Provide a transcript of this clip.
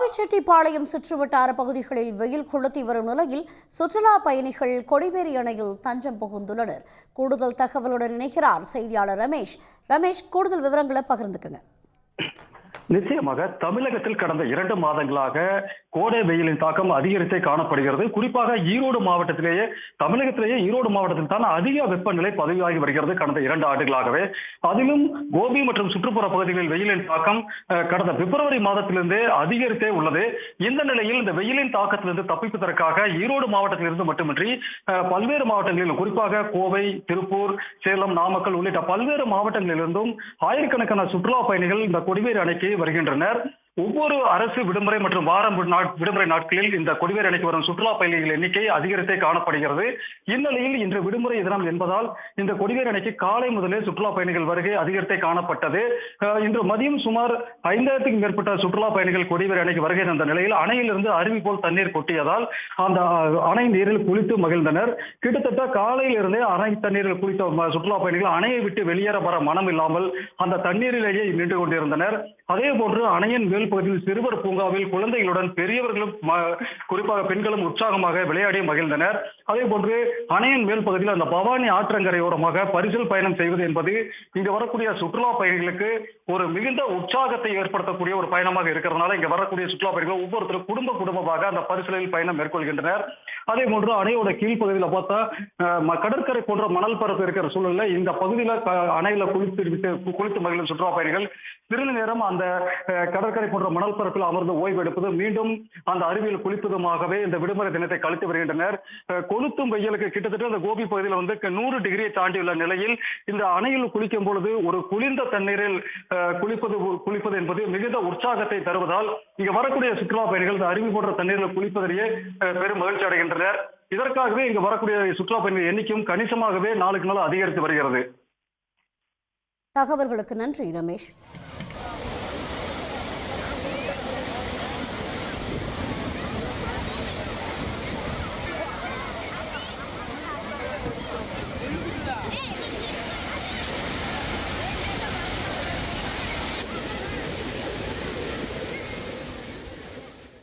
கோபிச்செட்டிப்பாளையம் சுற்றுவட்டார பகுதிகளில் வெயில் கொளுத்தி வரும் நிலையில் சுற்றுலா பயணிகள் கொடிவேரி அணையில் தஞ்சம் புகுந்துள்ளனர். கூடுதல் தகவலுடன் இணைகிறார் செய்தியாளர் ரமேஷ். ரமேஷ் கூடுதல் விவரங்களை பகிர்ந்துக்குங்க. நிச்சயமாக தமிழகத்தில் கடந்த இரண்டு மாதங்களாக கோடை வெயிலின் தாக்கம் அதிகரித்தே காணப்படுகிறது. குறிப்பாக ஈரோடு மாவட்டத்திலேயே தமிழகத்திலேயே ஈரோடு மாவட்டத்தில் தான் அதிக வெப்பநிலை பதிவாகி வருகிறது கடந்த இரண்டு ஆண்டுகளாகவே. அதிலும் கோபி மற்றும் சுற்றுப்புற பகுதிகளில் வெயிலின் தாக்கம் கடந்த பிப்ரவரி மாதத்திலிருந்தே அதிகரித்தே உள்ளது. இந்த நிலையில் இந்த வெயிலின் தாக்கத்திலிருந்து தப்பிப்பதற்காக ஈரோடு மாவட்டத்திலிருந்து மட்டுமின்றி அஹ், பல்வேறு மாவட்டங்களிலும் குறிப்பாக கோவை திருப்பூர் சேலம் நாமக்கல் உள்ளிட்ட பல்வேறு மாவட்டங்களிலிருந்தும் ஆயிரக்கணக்கான சுற்றுலா பயணிகள் இந்த கொடிவேரி அணைக்கு வருகின்றனர். ஒவ்வொரு அரசு விடுமுறை மற்றும் வாரம் விடுமுறை நாட்களில் இந்த கொடிவேரி அணைக்கு வரும் சுற்றுலா பயணிகள் எண்ணிக்கை அதிகரித்தே காணப்படுகிறது. இந்நிலையில் இன்று விடுமுறை தினம் என்பதால் இந்த கொடிவேரி அணைக்கு காலை முதலே சுற்றுலா பயணிகள் வருகை அதிகரித்தே காணப்பட்டது. இன்று மதியம் சுமார் ஐந்தாயிரத்துக்கும் மேற்பட்ட சுற்றுலா பயணிகள் கொடிவேரி அணைக்கு வருகை தந்த நிலையில் அணையிலிருந்து அருவி போல் தண்ணீர் கொட்டியதால் அந்த அணை நீரில் குளித்து மகிழ்ந்தனர். கிட்டத்தட்ட காலையிலிருந்தே அணை தண்ணீரில் குளித்த சுற்றுலா பயணிகள் அணையை விட்டு வெளியேற வர மனம் இல்லாமல் அந்த தண்ணீரிலேயே நின்று கொண்டிருந்தனர். அதே போன்று அணையின் மேல் பகுதியில் சிறுவர் பூங்காவில் குழந்தைகளுடன் பெரியவர்களும் குறிப்பாக பெண்களும் உற்சாகமாக விளையாடி மகிழ்ந்தனர். அதே போன்று அணையின் மேல் பகுதியில் அந்த பவானி ஆற்றங்கரையோரமாக பரிசல் பயணம் செய்வது என்பது இங்கு வரக்கூடிய சுற்றுலா பயணிகளுக்கு ஒரு மிகுந்த உற்சாகத்தை ஏற்படுத்தக்கூடிய ஒரு பயணமாக இருக்கிறதுனால இங்க வரக்கூடிய சுற்றுலா பயணிகள் ஒவ்வொருத்தரும் குடும்ப குடும்பமாக அந்த பரிசலில் பயணம் மேற்கொள்கின்றனர். அதே போன்று அணையோட கீழ்ப்பகுதியில் பார்த்தா கடற்கரை போன்ற மணல் பரப்பு இருக்கிற சூழல்ல இந்த பகுதியில் அணையில குளித்து குளித்து மகிழும் சுற்றுலா பயணிகள் சிறிது நேரம் அந்த கடற்கரை போன்ற மணல் பரப்பில் அமர்ந்து ஓய்வு எடுப்பது மீண்டும் அந்த அருவியில் குளிப்பதுமாகவே இந்த விடுமுறை தினத்தை கழித்து வருகின்றனர். கொளுத்தும் வெயிலுக்கு கிட்டத்தட்ட அந்த கோபி பகுதியில் வந்து நூறு டிகிரியை தாண்டியுள்ள நிலையில் இந்த அணையில் குளிக்கும் பொழுது ஒரு குளிர்ந்த தண்ணீரில் குளிப்பது குளிப்பது என்பது மிகுந்த உற்சாகத்தை தருவதால் இங்க வரக்கூடிய சுற்றுலா பயணிகள் இந்த அருவி போன்ற தண்ணீரில் குளிப்பதிலேயே பெரும் மகிழ்ச்சி அடைகின்றனர். இதற்காகவே இங்க வரக்கூடிய சுற்றுலா பயணிகள் எண்ணிக்கையும் கணிசமாகவே நாளுக்கு நாள் அதிகரித்து வருகிறது. தகவல்களுக்கு நன்றி ரமேஷ்.